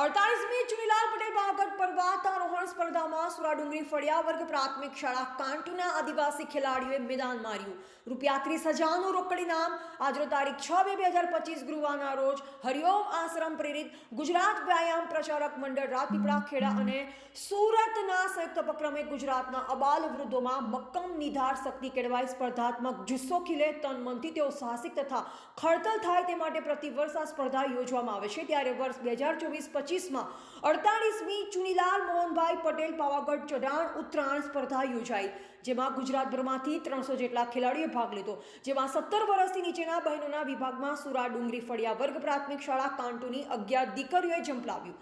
અડતાલીસમી ચુનીલાલ પટેલ બાગટ પર્વતારોહણ સ્પર્ધામાં સુરાડુંગરી ફળિયા વર્ગ પ્રાથમિક શાળા કાંટુના આદિવાસી ખેલાડીઓએ મેદાન માર્યું. રૂપિયા ત્રીસ હજારનું રોકડ ઇનામ આજનો તારીખ છ બે બે હજાર પચીસ ગુરુવારના રોજ હરિઓમ આશ્રમ પ્રેરિત ગુજરાત વ્યાયામ પ્રચારક મંડળ રાજપીપળા ખેડા અને સુરતના સંયુક્ત ઉપક્રમે ગુજરાતના અબાલ વૃદ્ધોમાં મક્કમ નિધાર શક્તિ કેળવાય સ્પર્ધાત્મક જુસ્સો ખીલે, તન મનથી તેઓ સાહસિક તથા ખડતલ થાય તે માટે પ્રતિવર્ષ આ સ્પર્ધા યોજવામાં આવે છે. ત્યારે વર્ષ બે હજાર ચોવીસ પચીસમાં અડતાળીસમી ચુનીલાલ મોહનભાઈ પટેલ પાવાગઢ ચઢાણ ઉત્તરાયણ સ્પર્ધા યોજાઈ, જેમાં ગુજરાતભરમાંથી ત્રણસો જેટલા ખેલાડીઓએ ભાગ લીધો, જેમાં સત્તર વર્ષથી નીચેના બહેનોના વિભાગમાં સુરા ડુંગરી ફળિયા વર્ગ પ્રાથમિક શાળા કાંટુની અગિયાર દીકરીઓએ ઝંપલાવ્યું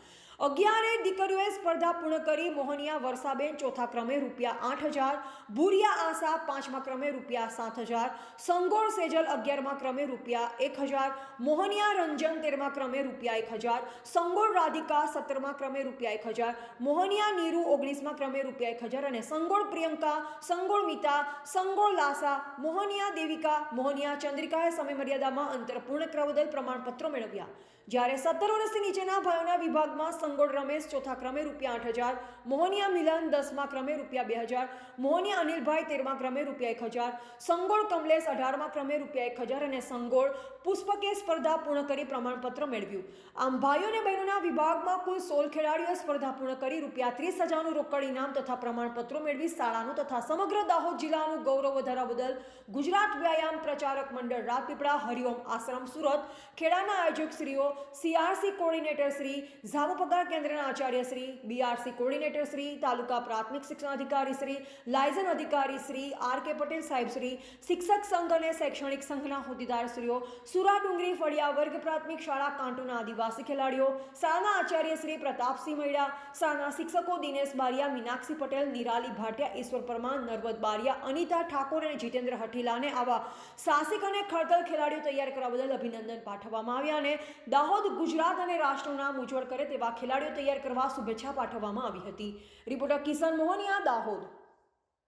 અગિયારે દીકરીઓએ સ્પર્ધા પૂર્ણ કરી મોહનિયા વર્ષાબેન ચોથા ક્રમે રૂપિયા આઠ હજાર, ભૂરિયા આશા પાંચમા ક્રમે રૂપિયા સાત હજાર, સંગોળ સેજલ અગિયારમા ક્રમે રૂપિયા એક હજાર, મોહનિયા રંજન તેરમા ક્રમે રૂપિયા એક હજાર, સંગોળ રાધિકા સત્તરમા ક્રમે રૂપિયા એક હજાર, મોહનિયા નીરુ ઓગણીસમા ક્રમે રૂપિયા એક હજાર અને સંગોળ પ્રિયંકા, સંગોળ મિતા, સંગોળ લાસા, મોહનિયા દેવિકા, મોહનિયા ચંદ્રિકાએ સમય મર્યાદામાં અંતર પૂર્ણ કરવા બદલ પ્રમાણપત્રો મેળવ્યા. જ્યારે સત્તર વર્ષથી નીચેના ભાઈઓના વિભાગમાં સંગોળ રમેશ ચોથા ક્રમે રૂપિયા આઠ હજાર, મોહનિયા મિલન દસમા ક્રમે રૂપિયા બે હજાર, મોહનિયા અનિલભાઈ તેરમા ક્રમે રૂપિયા એક હજાર, સંગોળ કમલેશ અઢારમા ક્રમે રૂપિયા એક હજાર અને સંગોળ પુષ્પકે સ્પર્ધા પૂર્ણ કરી પ્રમાણપત્ર મેળવ્યું. આમ ભાઈઓ અને બહેનોના વિભાગમાં કુલ સોળ ખેલાડીઓએ સ્પર્ધા પૂર્ણ કરી રૂપિયા ત્રીસ હજારનું રોકડ ઇનામ તથા પ્રમાણપત્રો મેળવી શાળાનું તથા સમગ્ર દાહોદ જિલ્લાનું ગૌરવ વધારવા બદલ ગુજરાત વ્યાયામ પ્રચારક મંડળ રાજપીપળા હરિઓમ આશ્રમ સુરત ખેડાના આયોજક શ્રીઓ સીઆરસી કોર્ડિનેટર શ્રી પગાર કેન્દ્રના આચાર્ય શ્રી બીઆરસી કોર્ડિનેટર શ્રી, તાલુકા પ્રાથમિક શિક્ષણ અધિકારી શ્રી, લાયઝન અધિકારી શ્રી આર કે પટેલ સાહેબ શ્રી, શિક્ષક સંઘ અને શૈક્ષણિક સંઘના હોદ્દેદાર શ્રીઓ, સુરા ડુંગરી ફળિયા વર્ગ પ્રાથમિક શાળા કાંટુના આદિવાસી ખેલાડીઓ, શાળાના આચાર્ય શ્રી પ્રતાપસિંહ મૈડા, શાળાના શિક્ષકો દિનેશ બારિયા, મીનાક્ષી પટેલ, નિરાલી ભાટિયા, ઈશ્વર પરમાર, નર્વદ બારિયા, અનિતા ઠાકોર અને જીતેન્દ્ર હઠીલાને આવા સાહસિક અને ખડતલ ખેલાડીઓ તૈયાર કરવા બદલ અભિનંદન પાઠવવામાં આવ્યા અને દાહોદ, ગુજરાત અને રાષ્ટ્રનું નામ ઉજ્જવળ કરે તેવા ખેલાડીઓ તૈયાર કરવા શુભેચ્છા પાઠવવામાં આવી હતી. રિપોર્ટર કિશન મોહનિયા, દાહોદ.